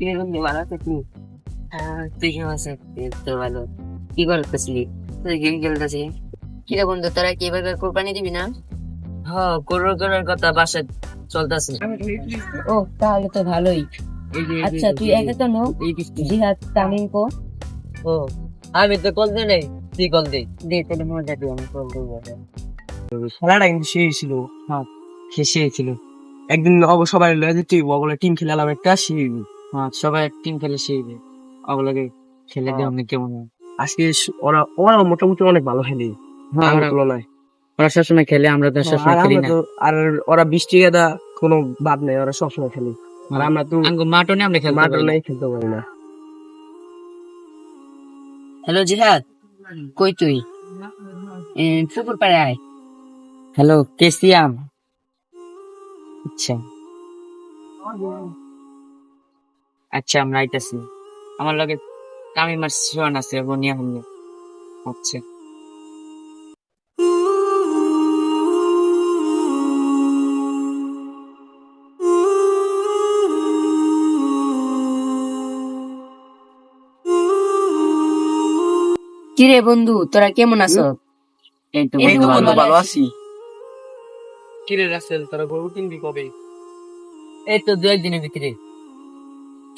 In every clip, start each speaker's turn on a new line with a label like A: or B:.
A: তুই ভালো হ্যাঁ, তুই কেমন আছিস তো ভালো কি করতেছিলি তুই গেম খেলতেছিস কি রে বন্ধু তোরা কি এবার কোরবানি দিবি না হ্যাঁ করোর করার কথা বাসায় চলতেছে ও তাহলে তো ভালোই আচ্ছা তুই একা কেন জিহাদ তামিম কো ও আমি তো কল দিই নাই তুই কল দে দে তাহলে মজা দিই আমি কল দেবো
B: খেলাটা কিন্তু সেই ছিল
A: হ্যাঁ খেসে ছিল
B: একদিন সবাই লয়ে যেতে বলে টিম খেলালাম একটা সেই
A: হ্যাঁ সবাই টিম খেলে সেই ওগুলোকে খেলে দিয়ে অনেক কেমন? হয়
B: আজকে ওরা ওরা মোটামুটি অনেক ভালো খেলে
A: হ্যাঁ ওরা-
B: তুলনায়।
A: ওরা সবসময় খেলে আমরা তো সবসময় খেলি না।
B: আর ওরা বৃষ্টি গাদা কোনো বাদ নাই ওরা সবসময় খেলে। আর আমরা তো
A: আঙ্গো মাটনে আমরা খেলতে
B: মাঠও
A: পারি
B: নাই খেলতে পারি না।
A: হ্যালো জিহাদ কই তুই? পুকুর পাড়ে আয়। হ্যালো কেসিয়াম আচ্ছা। আচ্ছা আমরা আইতাছি। আমার লগে তামিমার সোয়ান আছে বনিয়া হলে আচ্ছা। কিরে বন্ধু তোরা কেমন আছো? এই তো বন্ধু ভালো। আছি।
B: কিরে রাসেল তোরা গরু কিনবি কবে?
A: এই তো দু একদিনের ভিতরে।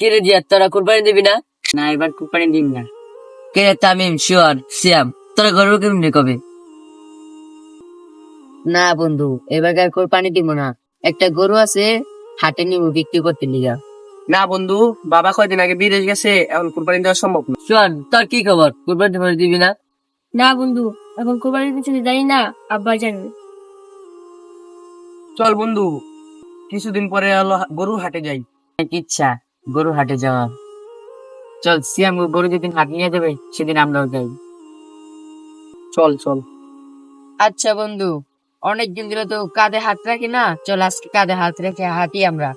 A: কিরে জিয়া তোরা কুরবানি দিবি না? না এবার কুরবানি দিবি না। কে তামিম শিওর সিয়াম তোরা গরু কিনবি কবে? না বন্ধু এবার আর কুরবানি দিব না। একটা গরু আছে হাটে নিব বিক্রি করতে লিগা।
B: না বন্ধু বাবা কয়দিন আগে বিদেশ গেছে এখন কুরবানি দেওয়া সম্ভব না।
A: শোন তোর কি খবর? কুরবানি দিবি না?
C: না বন্ধু এখন কোরবানির পিছনে জানি না আব্বা জানে।
B: চল বন্ধু কিছুদিন পরে হলো গরু হাটে যাই।
A: ইচ্ছা। গরু হাটে যাওয়া চল সিয়াম গরু যেদিন হাট নিয়ে যাবে সেদিন আমরাও যাই
B: চল চল।
A: আচ্ছা বন্ধু অনেকদিন ধরে তো কাঁধে হাত রাখি না চল আজকে কাঁধে হাত রেখে হাঁটি আমরা।